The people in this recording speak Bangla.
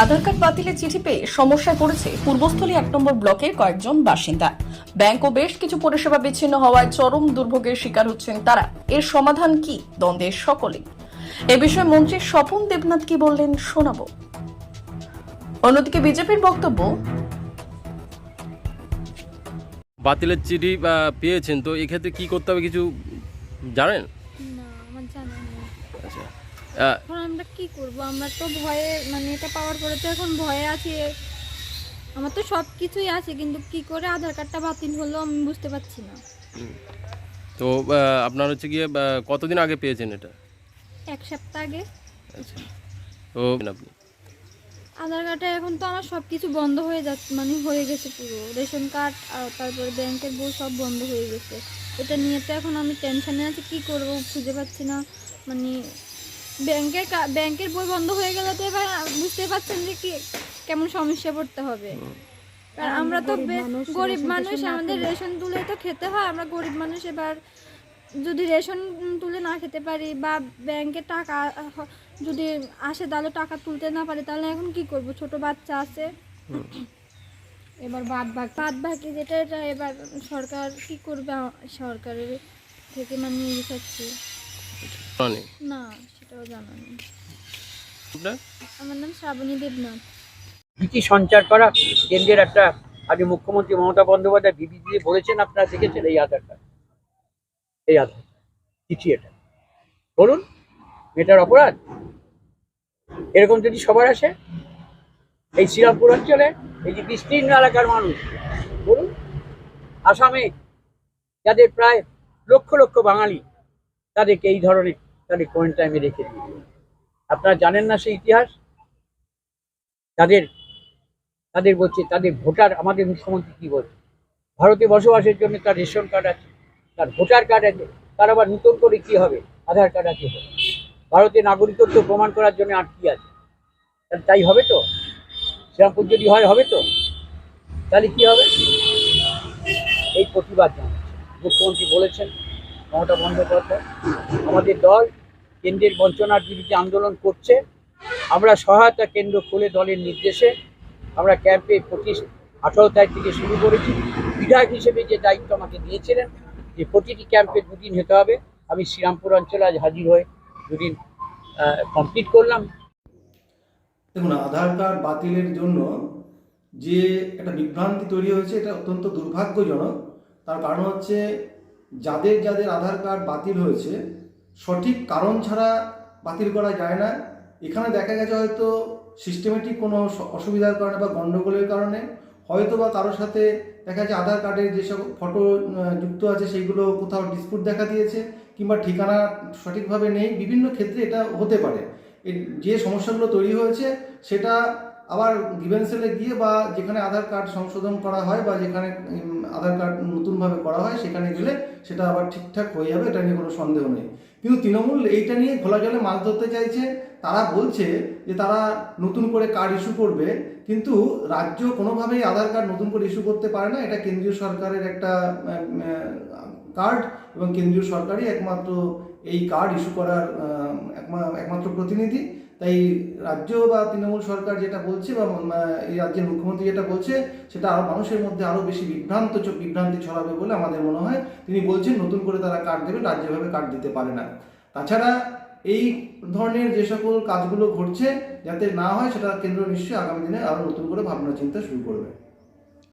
আধার কার্ড বাতিলের চিঠি পেয়ে সমস্যায় পড়েছে পূর্বস্থলী এক নম্বর ব্লকের কয়েকজন বাসিন্দা। ব্যাংক ও বেশ কিছু পরিষেবা বিচ্ছিন্ন হওয়ায় চরম দুর্ভোগের শিকার হচ্ছেন তারা। এর সমাধান কি? দ্বন্দ্বের সকলে এ বিষয়ে মন্ত্রী স্বপন দেবনাথ কি বললেন শোনাবো। অন্যদিকে বিজেপির বক্তব্য, বাতিলের চিঠি পেয়েছেন, তো এক্ষেত্রে কি করতে হবে কিছু জানেন না আমার জানা নেই আচ্ছা আহ, এখন আমরা কি করব? আমরা তো ভয়ে মানে এটা পাওয়ার পরে তো এখন ভয়ে আছি। আমার তো সব কিছুই আছে কিন্তু কি করে আধার কার্ডটা বাতিল হলো আমি বুঝতে পারছি না। তো আপনার হচ্ছে গিয়ে কতদিন আগে পেয়েছেন এটা? এক সপ্তাহ আগে। আচ্ছা। তো আপনি? আধার কার্ডে এখন তো আমার সব কিছু বন্ধ হয়ে যাচ্ছে মানে হয়ে গেছে পুরো। রেশন কার্ড আর তারপরে ব্যাংকের বই সব বন্ধ হয়ে গেছে। এটা নিয়ে তো এখন আমি টেনশনে আছি কি করব খুঁজে পাচ্ছি না। মানে ব্যাংকের কা- ব্যাংকের বই বন্ধ হয়ে গেলে তো এবার বুঝতে পারছেন যে কি কেমন সমস্যা পড়তে হবে। আর আমরা তো গরিব মানুষ আমাদের রেশন তুলে তো খেতে হয় আমরা গরিব মানুষ এবার যদি রেশন তুলে না খেতে পারি বা ব্যাংকে টাকা যদি আসে তাহলে টাকা তুলতে না পারি তাহলে এখন কি করব? ছোট বাচ্চা আছে। এবার বাদ বাদ বাদ বাকি যেটা এটা এবার সরকার কি করবে? সরকারের থেকে মানে নিয়ে নেই। না সেটাও জানা নেই। আমার নাম শ্রাবণী দেবনাথ। ভীতি সঞ্চার করা? কেন্দ্রের একটা আগে মুখ্যমন্ত্রী মমতা বন্দ্যোপাধ্যায় বিবৃতিতে বলেছেন আপনারা দেখেছেন এই আধার কার্ড এই আধার চিঠি এটা। বলুন এটার অপরাধ? এরকম যদি সবার আসে এই শ্রীরামপুর অঞ্চলে এই যে বিস্তীর্ণ এলাকার মানুষ বলুন আসামে যাদের প্রায় লক্ষ লক্ষ বাঙালি তাদেরকে এই ধরনের তাদের কোয়েন টাইমে রেখে দিয়ে আপনারা জানেন না সেই ইতিহাস? তাদের তাদের বলছে, তাদের ভোটার, আমাদের মুখ্যমন্ত্রী কি বলছে? ভারতে বসবাসের জন্য তার রেশন কার্ড আছে, তার ভোটার কার্ড আছে, তার আবার নতুন করে কি হবে? আধার কার্ড আছে। ভারতে নাগরিকত্ব প্রমাণ করার জন্য আর কি আছে? তাহলে তাই হবে তো? শ্রীরামপুর যদি হয়, হবে তো? তাহলে কি হবে? এই প্রতিবাদ জানাচ্ছে। মুখ্যমন্ত্রী বলেছেন, মমতা বন্দ্যোপাধ্যায়, আমাদের দল কেন্দ্রের বঞ্চনার বিরুদ্ধে আন্দোলন করছে। আমরা সহায়তা কেন্দ্র খুলে দলের নির্দেশে আমরা ক্যাম্পে পঁচিশ, আঠারো তারিখ থেকে শুরু করেছি। বিধায়ক হিসেবে যে দায়িত্ব আমাকে দিয়েছিলেন, যে প্রতিটি ক্যাম্পে দুদিন হতে হবে। আমি শ্রীরামপুর অঞ্চলে আজ হাজির হয়ে দুদিন কমপ্লিট করলাম। দেখুন, আধার কার্ড বাতিলের জন্য যে একটা বিভ্রান্তি তৈরি হয়েছে, এটা অত্যন্ত দুর্ভাগ্যজনক। তার কারণ হচ্ছে, যাদের যাদের আধার কার্ড বাতিল হয়েছে সঠিক কারণ ছাড়া বাতিল করা যায় না। এখানে দেখা গেছে হয়তো সিস্টেমেটিক কোনো অসুবিধার কারণে বা গণ্ডগোলের কারণে। হয়তো বা কারোর সাথে দেখা যাচ্ছে আধার কার্ডের যেসব ফটো যুক্ত আছে সেইগুলো কোথাও ডিসপুট দেখা দিয়েছে কিংবা ঠিকানা সঠিকভাবে নেই। বিভিন্ন ক্ষেত্রে এটা হতে পারে। যে সমস্যাগুলো তৈরি হয়েছে সেটা আবার গিভেন সেলে গিয়ে বা যেখানে আধার কার্ড সংশোধন করা হয় বা যেখানে আধার কার্ড নতুনভাবে করা হয় সেখানে গেলে সেটা আবার ঠিকঠাক হয়ে যাবে, এটা নিয়ে কোনো সন্দেহ নেই। কিন্তু তৃণমূল এইটা নিয়ে ঘোলা জলে মাছ ধরতে চাইছে, তারা বলছে যে তারা নতুন করে কার্ড ইস্যু করবে, কিন্তু রাজ্য কোনোভাবেই আধার কার্ড নতুন করে ইস্যু করতে পারে না। এটা কেন্দ্রীয় সরকারের একটা কার্ড এবং কেন্দ্রীয় সরকারই একমাত্র এই কার্ড ইস্যু করার একমাত্র প্রতিনিধি। তাই রাজ্য বা তৃণমূল সরকার যেটা বলছে বা এই রাজ্যের মুখ্যমন্ত্রী যেটা বলছে, সেটা আরও মানুষের মধ্যে আরও বেশি বিভ্রান্ত বিভ্রান্তি ছড়াবে বলে আমাদের মনে হয়। তিনি বলছেন, নতুন করে তারা কার্ড দেবে, রাজ্যভাবে কার্ড দিতে পারে না। তাছাড়া এই ধরনের যে সকল কাজগুলো ঘটছে, যাতে না হয়, সেটা কেন্দ্র নিশ্চয়ই আগামী দিনে আরও নতুন করে ভাবনা চিন্তা শুরু করবে।